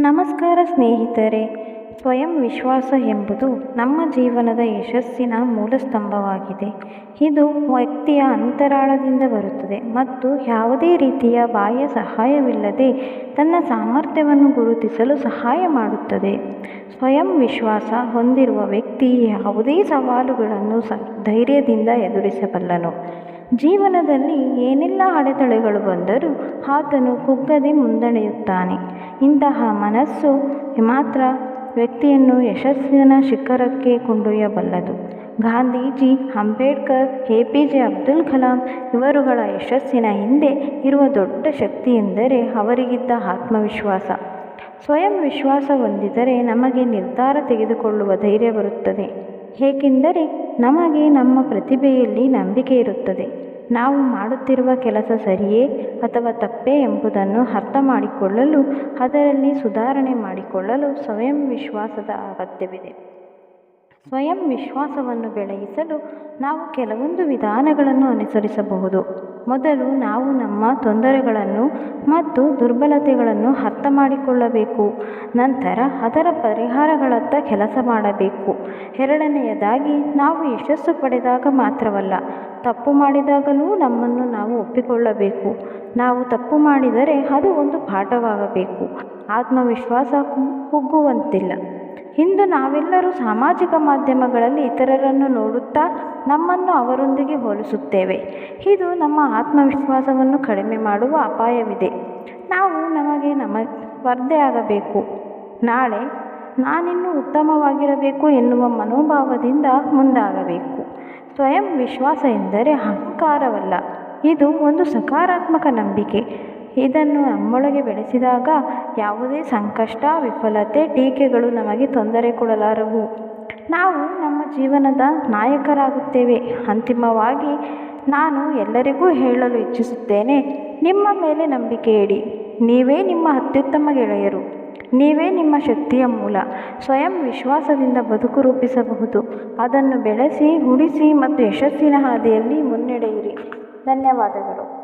ನಮಸ್ಕಾರ ಸ್ನೇಹಿತರೆ, ಸ್ವಯಂ ವಿಶ್ವಾಸ ಎಂಬುದು ನಮ್ಮ ಜೀವನದ ಯಶಸ್ಸಿನ ಮೂಲಸ್ತಂಭವಾಗಿದೆ. ಇದು ವ್ಯಕ್ತಿಯ ಅಂತರಾಳದಿಂದ ಬರುತ್ತದೆ ಮತ್ತು ಯಾವುದೇ ರೀತಿಯ ಬಾಹ್ಯ ಸಹಾಯವಿಲ್ಲದೆ ತನ್ನ ಸಾಮರ್ಥ್ಯವನ್ನು ಗುರುತಿಸಲು ಸಹಾಯ ಮಾಡುತ್ತದೆ. ಸ್ವಯಂ ವಿಶ್ವಾಸ ಹೊಂದಿರುವ ವ್ಯಕ್ತಿ ಯಾವುದೇ ಸವಾಲುಗಳನ್ನು ಸ, ಧೈರ್ಯದಿಂದ ಎದುರಿಸಬಲ್ಲನು. ಜೀವನದಲ್ಲಿ ಏನೆಲ್ಲ ಅಡೆತಡೆಗಳು ಬಂದರೂ ಆತನು ಕುಗ್ಗದೆ ಮುನ್ನಡೆಯುತ್ತಾನೆ ಇಂತಹ ಮನಸ್ಸು ಮಾತ್ರ ವ್ಯಕ್ತಿಯನ್ನು ಯಶಸ್ಸಿನ ಶಿಖರಕ್ಕೆ ಕೊಂಡೊಯ್ಯಬಲ್ಲದು. Gandhiji, Ambedkar A P J Abdul Kalam ಇವರುಗಳ ಯಶಸ್ಸಿನ ಹಿಂದೆ ಇರುವ ದೊಡ್ಡ ಶಕ್ತಿ ಎಂದರೆ ಅವರಿಗಿದ್ದ ಆತ್ಮವಿಶ್ವಾಸ. ಸ್ವಯಂ ವಿಶ್ವಾಸ ಹೊಂದಿದರೆ ನಮಗೆ ನಿರ್ಧಾರ ತೆಗೆದುಕೊಳ್ಳುವ ಧೈರ್ಯ ಬರುತ್ತದೆ. ಏಕೆಂದರೆ ನಮಗೆ ನಮ್ಮ ಪ್ರತಿಭೆಯಲ್ಲಿ ನಂಬಿಕೆ ಇರುತ್ತದೆ. ನಾವು ಮಾಡುತ್ತಿರುವ ಕೆಲಸ ಸರಿಯೇ ಅಥವಾ ತಪ್ಪೇ ಎಂಬುದನ್ನು ಅರ್ಥ ಮಾಡಿಕೊಳ್ಳಲು ಅದರಲ್ಲಿ ಸುಧಾರಣೆ ಮಾಡಿಕೊಳ್ಳಲು ಸ್ವಯಂ ವಿಶ್ವಾಸದ ಅಗತ್ಯವಿದೆ. ಸ್ವಯಂ ವಿಶ್ವಾಸವನ್ನು ಬೆಳೆಯಿಸಲು ನಾವು ಕೆಲವೊಂದು ವಿಧಾನಗಳನ್ನು ಅನುಸರಿಸಬಹುದು. ಮೊದಲು ನಾವು ನಮ್ಮ ತೊಂದರೆಗಳನ್ನು ಮತ್ತು ದುರ್ಬಲತೆಗಳನ್ನು ಅರ್ಥ ಮಾಡಿಕೊಳ್ಳಬೇಕು. ನಂತರ ಅದರ ಪರಿಹಾರಗಳತ್ತ ಕೆಲಸ ಮಾಡಬೇಕು. ಎರಡನೆಯದಾಗಿ, ನಾವು ಯಶಸ್ಸು ಪಡೆದಾಗ ಮಾತ್ರವಲ್ಲ, ತಪ್ಪು ಮಾಡಿದಾಗಲೂ ನಮ್ಮನ್ನು ನಾವು ಒಪ್ಪಿಕೊಳ್ಳಬೇಕು. ನಾವು ತಪ್ಪು ಮಾಡಿದರೆ ಅದು ಒಂದು ಪಾಠವಾಗಬೇಕು. ಆತ್ಮವಿಶ್ವಾಸ ಕುಗ್ಗುವಂತಿಲ್ಲ ಇಂದು ನಾವೆಲ್ಲರೂ ಸಾಮಾಜಿಕ ಮಾಧ್ಯಮಗಳಲ್ಲಿ ಇತರರನ್ನು ನೋಡುತ್ತಾ ನಮ್ಮನ್ನು ಅವರೊಂದಿಗೆ ಹೋಲಿಸುತ್ತೇವೆ. ಇದು ನಮ್ಮ ಆತ್ಮವಿಶ್ವಾಸವನ್ನು ಕಡಿಮೆ ಮಾಡುವ ಅಪಾಯವಿದೆ. ನಾವು ನಮಗೆ ನಮ್ಮ ಸ್ಪರ್ಧೆಯಾಗಬೇಕು ನಾಳೆ ನಾನಿನ್ನೂ ಉತ್ತಮವಾಗಿರಬೇಕು ಎನ್ನುವ ಮನೋಭಾವದಿಂದ ಮುಂದಾಗಬೇಕು. ಸ್ವಯಂ ವಿಶ್ವಾಸ ಎಂದರೆ ಅಹಂಕಾರವಲ್ಲ. ಇದು ಒಂದು ಸಕಾರಾತ್ಮಕ ನಂಬಿಕೆ. ಇದನ್ನು ನಮ್ಮೊಳಗೆ ಬೆಳೆಸಿದಾಗ ಯಾವುದೇ ಸಂಕಷ್ಟ, ವಿಫಲತೆ, ಟೀಕೆಗಳು ನಮಗೆ ತೊಂದರೆ ಕೊಡಲಾರವು. ನಾವು ನಮ್ಮ ಜೀವನದ ನಾಯಕರಾಗುತ್ತೇವೆ. ಅಂತಿಮವಾಗಿ ನಾನು ಎಲ್ಲರಿಗೂ ಹೇಳಲು ಇಚ್ಛಿಸುತ್ತೇನೆ, ನಿಮ್ಮ ಮೇಲೆ ನಂಬಿಕೆ ಇಡಿ. ನೀವೇ ನಿಮ್ಮ ಅತ್ಯುತ್ತಮ ಗೆಳೆಯರು. ನೀವೇ ನಿಮ್ಮ ಶಕ್ತಿಯ ಮೂಲ. ಸ್ವಯಂ ವಿಶ್ವಾಸದಿಂದ ಬದುಕು ರೂಪಿಸಬಹುದು. ಅದನ್ನು ಬೆಳೆಸಿ, ಉಳಿಸಿ ಮತ್ತು ಯಶಸ್ಸಿನ ಹಾದಿಯಲ್ಲಿ ಮುನ್ನಡೆಯಿರಿ. ಧನ್ಯವಾದಗಳು.